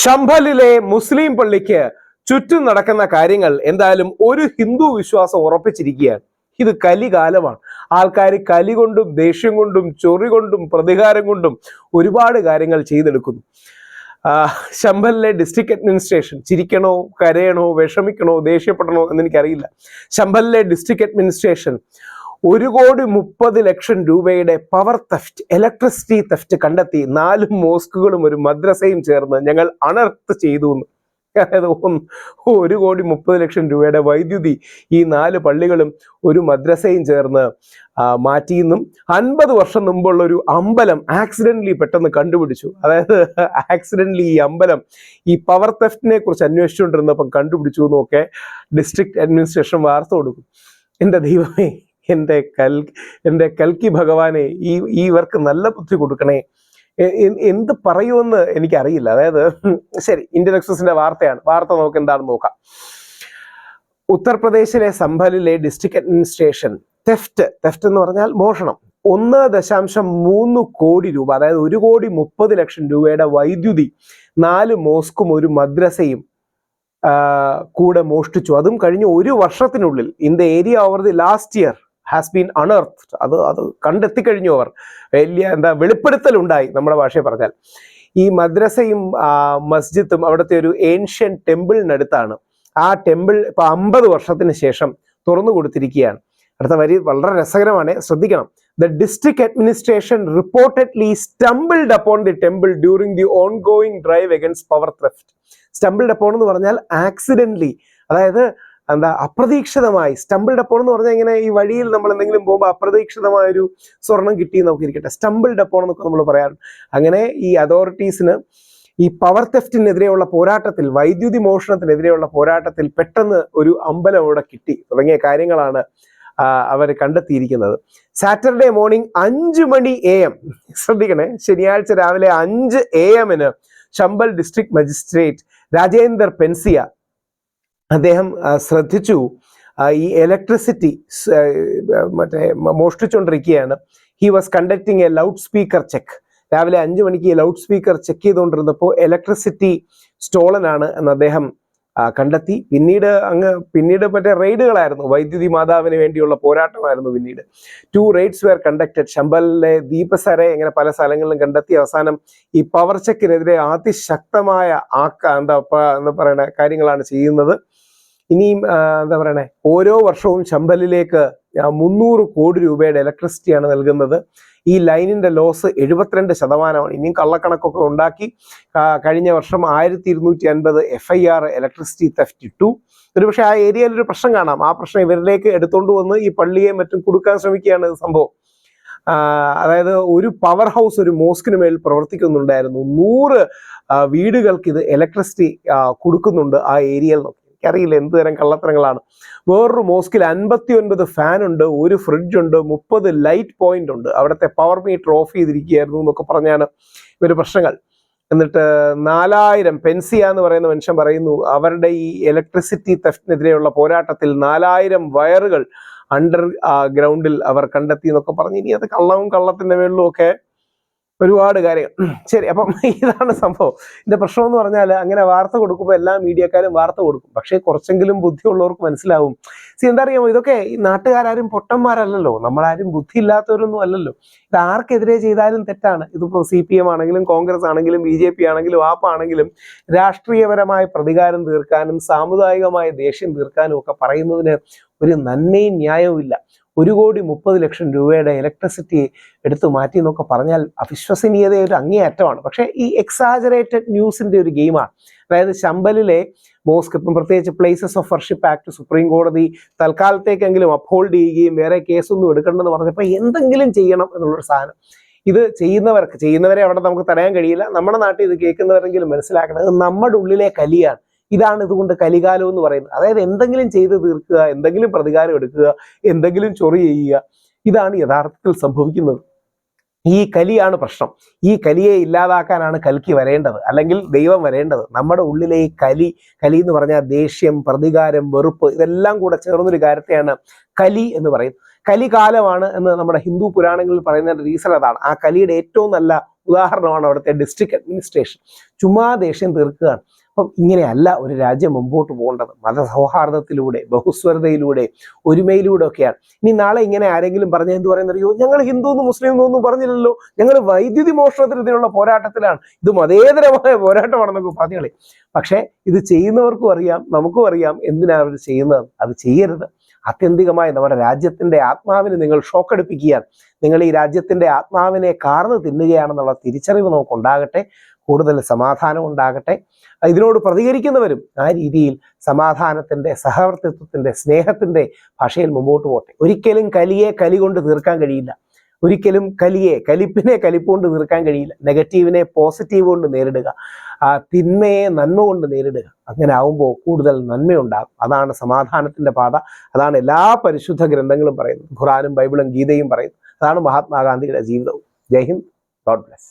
ഷംഭലിലെ മുസ്ലിം പള്ളിക്ക് ചുറ്റും നടക്കുന്ന കാര്യങ്ങൾ എന്തായാലും ഒരു ഹിന്ദു വിശ്വാസം ഉറപ്പിച്ചിരിക്കുകയാണ്. ഇത് കലികാലമാണ്. ആൾക്കാർ കലി കൊണ്ടും ദേഷ്യം കൊണ്ടും ചൊറി കൊണ്ടും പ്രതികാരം കൊണ്ടും ഒരുപാട് കാര്യങ്ങൾ ചെയ്തെടുക്കുന്നു. ശമ്പലിലെ ശംഭലിലെ ഡിസ്ട്രിക്ട് അഡ്മിനിസ്ട്രേഷൻ ചിരിക്കണോ കരയണോ വിഷമിക്കണോ ദേഷ്യപ്പെടണോ എന്ന് എനിക്കറിയില്ല ശംഭലിലെ ഡിസ്ട്രിക്ട് അഡ്മിനിസ്ട്രേഷൻ ഒരു കോടി മുപ്പത് ലക്ഷം രൂപയുടെ പവർ തെഫ്റ്റ് ഇലക്ട്രിസിറ്റി തെഫ്റ്റ് കണ്ടെത്തി നാല് മോസ്കുകളും ഒരു മദ്രസയും ചേർന്ന് ഞങ്ങൾ അണർത്ത് ചെയ്തു എന്ന്. ഒരു കോടി മുപ്പത് ലക്ഷം രൂപയുടെ വൈദ്യുതി ഈ നാല് പള്ളികളും ഒരു മദ്രസയും ചേർന്ന് മാറ്റിയെന്നും അൻപത് വർഷം മുമ്പുള്ള ഒരു അമ്പലം ആക്സിഡന്റലി പെട്ടെന്ന് കണ്ടുപിടിച്ചു. അതായത് ആക്സിഡന്റലി ഈ അമ്പലം ഈ പവർ തെഫ്റ്റിനെ കുറിച്ച് അന്വേഷിച്ചുകൊണ്ടിരുന്നപ്പം കണ്ടുപിടിച്ചു എന്നൊക്കെ ഡിസ്ട്രിക്ട് അഡ്മിനിസ്ട്രേഷൻ വാർത്ത കൊടുക്കും. എന്റെ ദൈവമേ. എന്റെ കൽ എന്റെ കൽക്കി ഭഗവാനെ ഈ ഈ ഇവർക്ക് നല്ല ബുദ്ധി കൊടുക്കണേ. എന്ത് പറയുമെന്ന് എനിക്കറിയില്ല. അതായത് ശരി ഇന്ത്യൻ എക്സ്പ്രസിന്റെ വാർത്തയാണ്. വാർത്ത നമുക്ക് എന്താണെന്ന് നോക്കാം. ഉത്തർപ്രദേശിലെ സംഭലിലെ ഡിസ്ട്രിക്ട് അഡ്മിനിസ്ട്രേഷൻ തെഫ്റ്റ് തെഫ്റ്റ് എന്ന് പറഞ്ഞാൽ മോഷണം. ഒന്ന് ദശാംശം മൂന്ന് കോടി രൂപ അതായത് ഒരു കോടി മുപ്പത് ലക്ഷം രൂപയുടെ വൈദ്യുതി നാല് മോസ്കും ഒരു മദ്രസയും കൂടെ മോഷ്ടിച്ചു. അതും കഴിഞ്ഞ ഒരു വർഷത്തിനുള്ളിൽ in the area over the last year has been unearth അത് അത് കണ്ടെത്തിക്കഴിഞ്ഞു അവർ. വലിയ എന്താ വെളിപ്പെടുത്തൽ ഉണ്ടായി നമ്മുടെ ഭാഷയെ പറഞ്ഞാൽ. ഈ മദ്രസയും മസ്ജിദും അവിടുത്തെ ഒരു ഏൻഷ്യൻ ടെമ്പിളിനടുത്താണ് ആ ടെമ്പിൾ ഇപ്പൊ അമ്പത് വർഷത്തിന് ശേഷം തുറന്നു കൊടുത്തിരിക്കുകയാണ്. അടുത്ത വരി വളരെ രസകരമാണ്. ശ്രദ്ധിക്കണം. The district administration reportedly stumbled upon the temple during the ongoing drive against power theft stumbled upon എന്ന് പറഞ്ഞാൽ ആക്സിഡന്റ്ലി അതായത് എന്താ അപ്രതീക്ഷിതമായി സ്റ്റംബിൾഡ് അപ്പോൺ എന്ന് പറഞ്ഞാൽ ഇങ്ങനെ ഈ വഴിയിൽ നമ്മൾ എന്തെങ്കിലും പോകുമ്പോൾ അപ്രതീക്ഷിതമായ ഒരു സ്വർണം കിട്ടി നമുക്ക് ഇരിക്കട്ടെ. സ്റ്റംബിൾഡ് അപ്പോൺ എന്നൊക്കെ നമ്മൾ പറയാറുണ്ട്. അങ്ങനെ ഈ അതോറിറ്റീസിന് ഈ പവർ തെഫ്റ്റിനെതിരെയുള്ള പോരാട്ടത്തിൽ വൈദ്യുതി മോഷണത്തിനെതിരെയുള്ള പോരാട്ടത്തിൽ പെട്ടെന്ന് ഒരു അമ്പലം അവിടെ കിട്ടി തുടങ്ങിയ കാര്യങ്ങളാണ് അവർ കണ്ടെത്തിയിരിക്കുന്നത്. സാറ്റർഡേ മോർണിംഗ് അഞ്ച് മണി എ എം. ശ്രദ്ധിക്കണേ ശനിയാഴ്ച രാവിലെ അഞ്ച് എ എമ്മിന് ചമ്പൽ ഡിസ്ട്രിക്ട് മജിസ്ട്രേറ്റ് രാജേന്ദർ പെൻസിയ അദ്ദേഹം ശ്രദ്ധിച്ചു. ഈ ഇലക്ട്രിസിറ്റി മറ്റേ മോഷ്ടിച്ചുകൊണ്ടിരിക്കുകയാണ് he was conducting a loud speaker check രാവിലെ അഞ്ച് മണിക്ക് ലൗഡ് സ്പീക്കർ ചെക്ക് ചെയ്തുകൊണ്ടിരുന്നപ്പോൾ ഇലക്ട്രിസിറ്റി സ്റ്റോളൻ ആണ് എന്ന് അദ്ദേഹം കണ്ടെത്തി. പിന്നീട് അങ്ങ് പിന്നീട് മറ്റേ റെയ്ഡുകളായിരുന്നു. വൈദ്യുതി മാതാവിന് വേണ്ടിയുള്ള പോരാട്ടമായിരുന്നു പിന്നീട്. ടു റെയ്ഡ്സ് വെയർ കണ്ടക്റ്റഡ് ശമ്പലിലെ ദീപസരെ ഇങ്ങനെ പല സ്ഥലങ്ങളിലും കണ്ടെത്തി. അവസാനം ഈ പവർ ചെക്കിനെതിരെ അതിശക്തമായ ആക്ക എന്താ എന്താ പറയണ കാര്യങ്ങളാണ് ചെയ്യുന്നത്. ഇനിയും എന്താ പറയണേ ഓരോ വർഷവും ശമ്പലിലേക്ക് ആ, മുന്നൂറ് കോടി രൂപയുടെ ഇലക്ട്രിസിറ്റിയാണ് നൽകുന്നത്. ഈ ലൈനിന്റെ ലോസ് എഴുപത്തിരണ്ട് ശതമാനമാണ്. ഇനിയും കള്ളക്കണക്കൊക്കെ ഉണ്ടാക്കി കഴിഞ്ഞ വർഷം ആയിരത്തി ഇരുന്നൂറ്റി അൻപത് F I R electricity theft ഇട്ടു. ഒരുപക്ഷെ ആ ഏരിയയിൽ ഒരു പ്രശ്നം കാണാം. ആ പ്രശ്നം ഇവരിലേക്ക് എടുത്തുകൊണ്ട് വന്ന് ഈ പള്ളിയെ മറ്റും കൊടുക്കാൻ ശ്രമിക്കുകയാണ് സംഭവം. അതായത് ഒരു പവർ ഹൗസ് ഒരു മോസ്കിന് മേൽ പ്രവർത്തിക്കുന്നുണ്ടായിരുന്നു. നൂറ് വീടുകൾക്ക് ഇത് ഇലക്ട്രിസിറ്റി കൊടുക്കുന്നുണ്ട് ആ ഏരിയയിൽ നിന്നൊക്കെ. എനിക്കറിയില്ല എന്ത് തരം കള്ളത്തരങ്ങളാണ്. വേറൊരു മോസ്കിൽ അൻപത്തി ഒൻപത് ഫാൻ ഉണ്ട് ഒരു ഫ്രിഡ്ജ് ഉണ്ട് മുപ്പത് ലൈറ്റ് പോയിന്റ് ഉണ്ട്. അവിടുത്തെ പവർ മീറ്റർ ഓഫ് ചെയ്തിരിക്കുകയായിരുന്നു എന്നൊക്കെ പറഞ്ഞാണ് ഇവർ പ്രശ്നങ്ങൾ. എന്നിട്ട് നാലായിരം പെൻസിയ എന്ന് പറയുന്ന മനുഷ്യൻ പറയുന്നു അവരുടെ ഈ ഇലക്ട്രിസിറ്റി തെഫ്റ്റിനെതിരെയുള്ള പോരാട്ടത്തിൽ നാലായിരം വയറുകൾ അണ്ടർ ഗ്രൗണ്ടിൽ അവർ കണ്ടെത്തി എന്നൊക്കെ പറഞ്ഞ്. ഇനി അത് കള്ളവും കള്ളത്തിന്റെ മേളിലും ഒക്കെ ഒരുപാട് കാര്യങ്ങൾ. ശരി അപ്പം ഇതാണ് സംഭവം. ഇതിന്റെ പ്രശ്നം എന്ന് പറഞ്ഞാൽ അങ്ങനെ വാർത്ത കൊടുക്കുമ്പോൾ എല്ലാ മീഡിയക്കാരും വാർത്ത കൊടുക്കും. പക്ഷേ കുറച്ചെങ്കിലും ബുദ്ധിയുള്ളവർക്ക് മനസ്സിലാവും. സി എന്താ അറിയാമോ? ഇതൊക്കെ ഈ നാട്ടുകാരും പൊട്ടന്മാരല്ലല്ലോ. നമ്മളാരും ബുദ്ധി ഇല്ലാത്തവരൊന്നും അല്ലല്ലോ. ഇത് ആർക്കെതിരെ ചെയ്താലും തെറ്റാണ്. ഇതിപ്പോൾ സി പി എം ആണെങ്കിലും കോൺഗ്രസ് ആണെങ്കിലും ബി ജെ പി ആണെങ്കിലും ആപ്പ് ആണെങ്കിലും രാഷ്ട്രീയപരമായ പ്രതികാരം തീർക്കാനും സാമുദായികമായ ദേഷ്യം തീർക്കാനും ഒക്കെ പറയുന്നതിന് ഒരു നന്മയും ന്യായവും ഇല്ല ഒരു കോടി മുപ്പത് ലക്ഷം രൂപയുടെ ഇലക്ട്രിസിറ്റി എടുത്തു മാറ്റി എന്നൊക്കെ പറഞ്ഞാൽ അവിശ്വസനീയത ഒരു അങ്ങേയറ്റമാണ്. പക്ഷേ ഈ എക്സാജറേറ്റഡ് ന്യൂസിന്റെ ഒരു ഗെയിമാണ് അതായത് ശമ്പലിലെ മോസ്ക് ഇപ്പം പ്രത്യേകിച്ച് places of worship act supreme കോടതി തൽക്കാലത്തേക്കെങ്കിലും അപ്ഹോൾഡ് ചെയ്യുകയും വേറെ കേസൊന്നും എടുക്കണമെന്ന് പറഞ്ഞപ്പോൾ എന്തെങ്കിലും ചെയ്യണം എന്നുള്ളൊരു സാധനം. ഇത് ചെയ്യുന്നവർക്ക് ചെയ്യുന്നവരെ അവിടെ നമുക്ക് തടയാൻ കഴിയില്ല. നമ്മുടെ നാട്ടിൽ ഇത് കേൾക്കുന്നവരെങ്കിലും മനസ്സിലാക്കണം. ഇത് നമ്മുടെ ഉള്ളിലെ കലിയാണ്. ഇതാണ് ഇതുകൊണ്ട് കലികാലം എന്ന് പറയുന്നത്. അതായത് എന്തെങ്കിലും ചെയ്ത് തീർക്കുക എന്തെങ്കിലും പ്രതികാരം എടുക്കുക എന്തെങ്കിലും ചൊറി ചെയ്യുക ഇതാണ് യഥാർത്ഥത്തിൽ സംഭവിക്കുന്നത്. ഈ കലിയാണ് പ്രശ്നം. ഈ കലിയെ ഇല്ലാതാക്കാനാണ് കൽക്കി വരേണ്ടത് അല്ലെങ്കിൽ ദൈവം വരേണ്ടത്. നമ്മുടെ ഉള്ളിലെ ഈ കലി കലി എന്ന് പറഞ്ഞാൽ ദേഷ്യം പ്രതികാരം വെറുപ്പ് ഇതെല്ലാം കൂടെ ചേർന്നൊരു കാര്യത്തെയാണ് കലി എന്ന് പറയുന്നത്. കലികാലമാണ് എന്ന് നമ്മുടെ ഹിന്ദു പുരാണങ്ങളിൽ പറയുന്ന റീസൺ അതാണ്. ആ കലിയുടെ ഏറ്റവും നല്ല ഉദാഹരണമാണ് അവിടുത്തെ ഡിസ്ട്രിക്ട് അഡ്മിനിസ്ട്രേഷൻ ചുമ്മാ ദേഷ്യം തീർക്കുകയാണ്. അപ്പം ഇങ്ങനെയല്ല ഒരു രാജ്യം മുമ്പോട്ട് പോകേണ്ടത്. മതസൗഹാർദ്ദത്തിലൂടെ ബഹുസ്വരതയിലൂടെ ഒരുമയിലൂടെ ഒക്കെയാണ് ഇനി നാളെ ഇങ്ങനെ ആരെങ്കിലും പറഞ്ഞ എന്ത് പറയുന്നറിയോ? ഞങ്ങൾ ഹിന്ദു എന്നും മുസ്ലിം എന്നും ഒന്നും പറഞ്ഞില്ലല്ലോ. ഞങ്ങൾ വൈദ്യുതി മോഷണത്തിനെതിരെയുള്ള പോരാട്ടത്തിലാണ്. ഇത് മതേതരമായ പോരാട്ടമാണെന്നൊക്കെ പറഞ്ഞുകളെ പക്ഷേ ഇത് ചെയ്യുന്നവർക്കും അറിയാം നമുക്കും അറിയാം എന്തിനാണ് അവർ ചെയ്യുന്നത്. അത് ചെയ്യരുത്. ആത്യന്തികമായി നമ്മുടെ രാജ്യത്തിന്റെ ആത്മാവിനെ നിങ്ങൾ ഷോക്കടിപ്പിക്കുകയാണ്. നിങ്ങൾ ഈ രാജ്യത്തിന്റെ ആത്മാവിനെ കാർന്ന് തിന്നുകയാണെന്നുള്ള തിരിച്ചറിവ് നമുക്കുണ്ടാകട്ടെ. കൂടുതൽ സമാധാനം ഉണ്ടാകട്ടെ. ഇതിനോട് പ്രതികരിക്കുന്നവരും ആ രീതിയിൽ സമാധാനത്തിന്റെ സഹവർത്തിത്വത്തിന്റെ സ്നേഹത്തിന്റെ ഭാഷയിൽ മുമ്പോട്ട് പോട്ടെ. ഒരിക്കലും കലിയെ കലി കൊണ്ട് തീർക്കാൻ കഴിയില്ല. ഒരിക്കലും കലിയെ കലിപ്പിനെ കൊണ്ട് തീർക്കാൻ കഴിയില്ല. നെഗറ്റീവിനെ പോസിറ്റീവ് കൊണ്ട് നേരിടുക. ആ തിന്മയെ നന്മ കൊണ്ട് നേരിടുക. അങ്ങനെ ആവുമ്പോൾ കൂടുതൽ നന്മയുണ്ടാകും. അതാണ് സമാധാനത്തിന്റെ പാത. അതാണ് എല്ലാ പരിശുദ്ധ ഗ്രന്ഥങ്ങളും പറയുന്നത്. ഖുറാനും ബൈബിളും ഗീതയും പറയുന്നു അതാണ് മഹാത്മാഗാന്ധിയുടെ ജീവിതവും. ജയ് ഹിന്ദ്. God bless.